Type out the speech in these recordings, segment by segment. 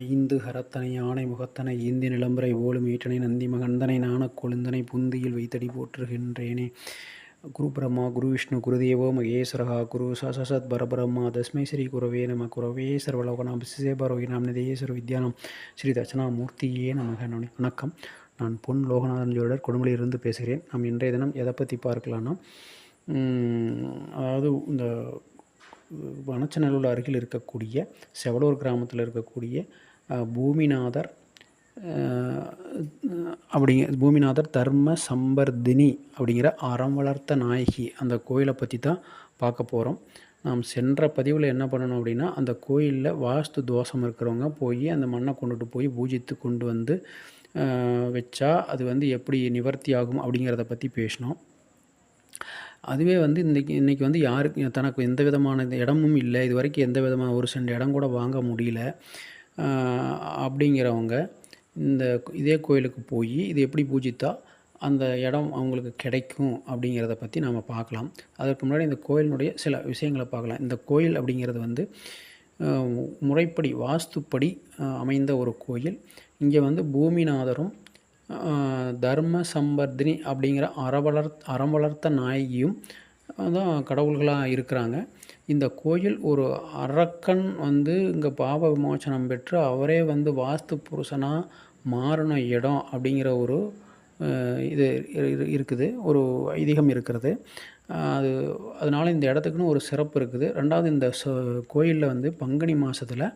ஐந்து கரத்தனை யானை முகத்தனை ஈந்தி நிலம்பரை ஓலும் ஈற்றனை நந்தி மகந்தனை நாணக் கொழுந்தனை புந்தியில் வைத்தடி போற்றுகின்றேனே. குரு பிரம்மா குரு விஷ்ணு குருதேவோ மகேஸ்வரகா குரு சசசத் பரபிரம்மா தஸ்மை ஸ்ரீ குரவே நம குரவே சர்வலோகனாம் சிசேபரோகினாம் நிதேஸ்வர வித்யானம் ஸ்ரீ தட்சணாமூர்த்தியே நமக. வணக்கம். நான் பொன் லோகநாதன் ஜோடர் கொடுமலையிலிருந்து பேசுகிறேன். நாம் இன்றைய தினம் எதை பற்றி பார்க்கலான்னா அதாவது இந்த வனச்சநல்லூர் அருகில் இருக்கக்கூடிய செவலூர் கிராமத்தில் இருக்கக்கூடிய பூமிநாதர் அப்படிங்க பூமிநாதர் தர்ம சம்பர்தினி அப்படிங்கிற அறம் வளர்த்த நாயகி அந்த கோயிலை பற்றி தான் பார்க்க போகிறோம் நாம் சென்ற பதிவில் என்ன பண்ணணும் அப்படின்னா அந்த கோயிலில் வாஸ்து தோஷம் இருக்கிறவங்க போய் அந்த மண்ணை கொண்டுட்டு போய் பூஜித்து கொண்டு வந்து வச்சா அது வந்து எப்படி நிவர்த்தி ஆகும் அப்படிங்கிறத பற்றி பேசினோம். அதுவே வந்து இன்றைக்கி இன்றைக்கி வந்து யாருக்கு தனக்கு எந்த விதமான இடமும் இல்லை. இது வரைக்கும் எந்த விதமான ஒரு சென்ட் இடம் கூட வாங்க முடியல. அப்படிங்கிறவங்க இந்த இதே கோயிலுக்கு போய் இது எப்படி பூஜித்தா அந்த இடம் அவங்களுக்கு கிடைக்கும் அப்படிங்கிறத பற்றி நாம் பார்க்கலாம். அதற்கு முன்னாடி இந்த கோயிலினுடைய சில விஷயங்களை பார்க்கலாம். இந்த கோயில் அப்படிங்கிறது வந்து முறைப்படி வாஸ்துப்படி அமைந்த ஒரு கோயில். இங்கே வந்து பூமிநாதரும் தர்ம சம்பர்தினி அப்படிங்கிற அறவளர் அறம் வளர்த்த நாயகியும் தான் கடவுள்களாக இருக்கிறாங்க. இந்த கோயில் ஒரு அரக்கன் வந்து இங்கே பாப விமோச்சனம் பெற்று அவரே வந்து வாஸ்து புருஷனாக மாறின இடம் அப்படிங்கிற ஒரு இது இருக்குது. ஒரு ஐதீகம் இருக்கிறது. அது அதனால் இந்த இடத்துக்குன்னு ஒரு சிறப்பு இருக்குது. ரெண்டாவது இந்த கோயிலில் வந்து பங்குனி மாதத்தில்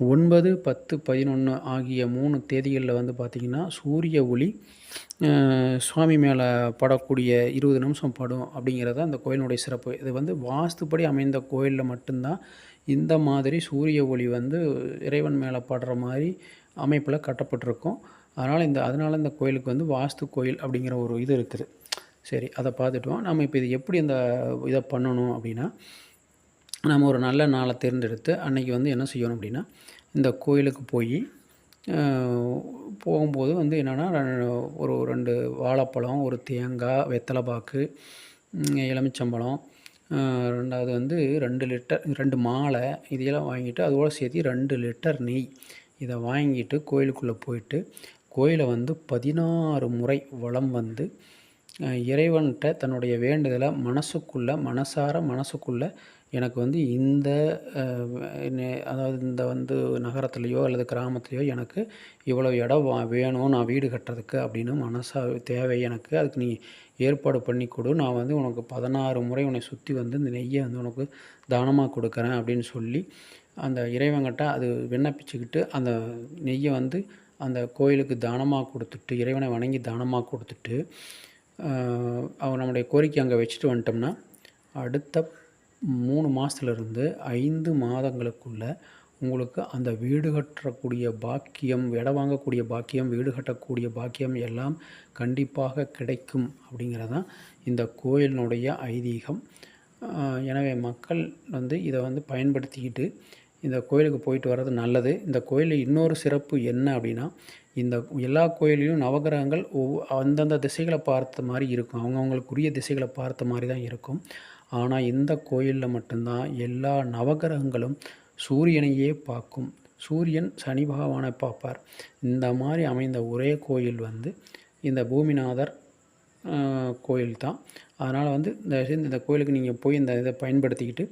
ஒன்பது பத்து பதினொன்று ஆகிய மூணு தேதிகளில் வந்து பார்த்திங்கன்னா சூரிய ஒளி சுவாமி மேலே படக்கூடிய இருபது நிமிஷம் படும் அப்படிங்கிறது அந்த கோயிலினுடைய சிறப்பு. இது வந்து வாஸ்துப்படி அமைந்த கோயிலில் மட்டும்தான் இந்த மாதிரி சூரிய ஒளி வந்து இறைவன் மேலே படுற மாதிரி அமைப்பில் கட்டப்பட்டிருக்கும். அதனால் இந்த அதனால் இந்த கோயிலுக்கு வந்து வாஸ்து கோயில் அப்படிங்கிற ஒரு இது இருக்குது. சரி அதை பார்த்துட்டோம் நம்ம இப்போ இது எப்படி இந்த இதை பண்ணணும் அப்படின்னா நம்ம ஒரு நல்ல நாளை தேர்ந்தெடுத்து அன்றைக்கி வந்து என்ன செய்யணும் அப்படின்னா இந்த கோயிலுக்கு போய் போகும்போது வந்து என்னென்னா ஒரு ரெண்டு வாழைப்பழம் ஒரு தேங்காய் வெத்தலை பாக்கு எலுமிச்சம்பழம் ரெண்டாவது வந்து ரெண்டு லிட்டர் ரெண்டு மாலை இதையெல்லாம் வாங்கிட்டு அதோடு சேர்த்து ரெண்டு லிட்டர் நெய் இதை வாங்கிட்டு கோயிலுக்குள்ளே போயிட்டு கோயிலை வந்து பதினாறு முறை வளம் வந்து இறைவன்கிட்ட தன்னுடைய வேண்டுதலை மனசுக்குள்ளே மனசார மனசுக்குள்ளே எனக்கு வந்து இந்த அதாவது இந்த வந்து நகரத்துலேயோ அல்லது கிராமத்துலேயோ எனக்கு இவ்வளோ இடம் வா வேணும் நான் வீடு கட்டுறதுக்கு அப்படின்னு மனசா தேவை எனக்கு அதுக்கு நீ ஏற்பாடு பண்ணி கொடு நான் வந்து உனக்கு பதினாறு முறை உன்னை சுற்றி வந்து இந்த நெய்யை வந்து உனக்கு தானமாக கொடுக்குறேன் அப்படின்னு சொல்லி அந்த இறைவங்கிட்ட அது விண்ணப்பிச்சுக்கிட்டு அந்த நெய்யை வந்து அந்த கோயிலுக்கு தானமாக கொடுத்துட்டு இறைவனை வணங்கி தானமாக கொடுத்துட்டு அவங்க நம்முடைய கோரிக்கை அங்கே வச்சுட்டு வந்துட்டோம்னா அடுத்த மூணு மாதத்துலேருந்து ஐந்து மாதங்களுக்குள்ள உங்களுக்கு அந்த வீடு கட்டக்கூடிய பாக்கியம் இடம் வாங்கக்கூடிய பாக்கியம் வீடு கட்டக்கூடிய பாக்கியம் எல்லாம் கண்டிப்பாக கிடைக்கும் அப்படிங்கிறதான் இந்த கோயிலினுடைய ஐதீகம். எனவே மக்கள் வந்து இதை வந்து பயன்படுத்திக்கிட்டு இந்த கோயிலுக்கு போயிட்டு வர்றது நல்லது. இந்த கோயிலில் இன்னொரு சிறப்பு என்ன அப்படின்னா இந்த எல்லா கோயிலையும் நவகிரகங்கள் ஒவ்வொ அந்தந்த திசைகளை பார்த்த மாதிரி இருக்கும். அவங்கவுங்களுக்குரிய திசைகளை பார்த்த மாதிரி தான் இருக்கும். ஆனால் இந்த கோயிலில் மட்டும்தான் எல்லா நவகிரகங்களும் சூரியனையே பார்க்கும். சூரியன் சனி பகவானை பார்ப்பார். இந்த மாதிரி அமைந்த ஒரே கோயில் வந்து இந்த பூமிநாதர் கோயில் தான். அதனால் வந்து இந்த இந்த கோயிலுக்கு நீங்கள் போய் இந்த இதை பயன்படுத்திக்கிட்டு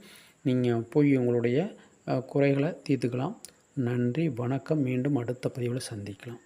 நீங்கள் போய் உங்களுடைய குறைகளை தீர்த்துக்கலாம். நன்றி வணக்கம். மீண்டும் அடுத்த பதிவில் சந்திக்கலாம்.